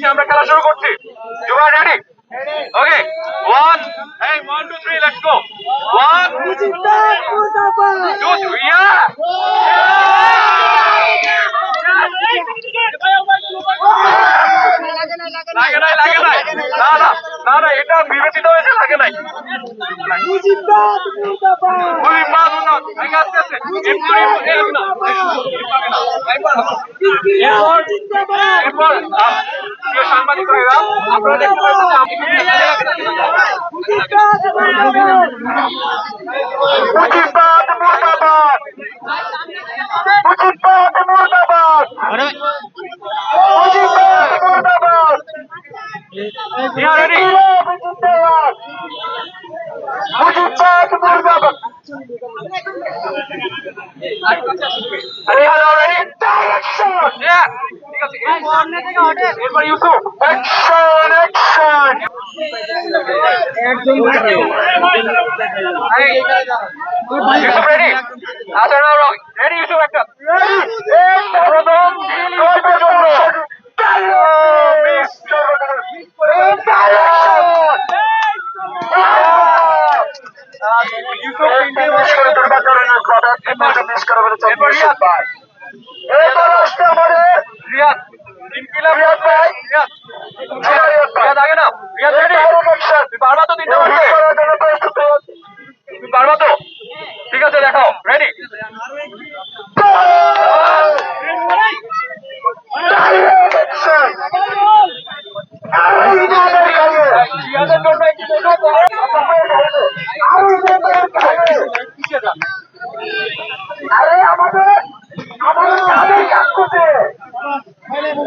করছি আমরা খেলা শুরু করছি। You are ready okay one এই one two three let's go one two three নাই না না না না, এটা বিবেচিত নাই। এরপর। প্রিয় সাংবাদিক ভাইরা আপনারা দেখতে পাচ্ছেন এরপর Yusuf action action Yusuf ready আচ্ছা রেডি ইউসুফ একটা প্রথম পর্যন্ত মিস ইউসুফ তিনটে মিস করে দুর্ভাগ্যজনক কথা মিস করে ফেলেছে ইনকিলাব রিয়াদ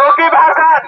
রকিব হাসান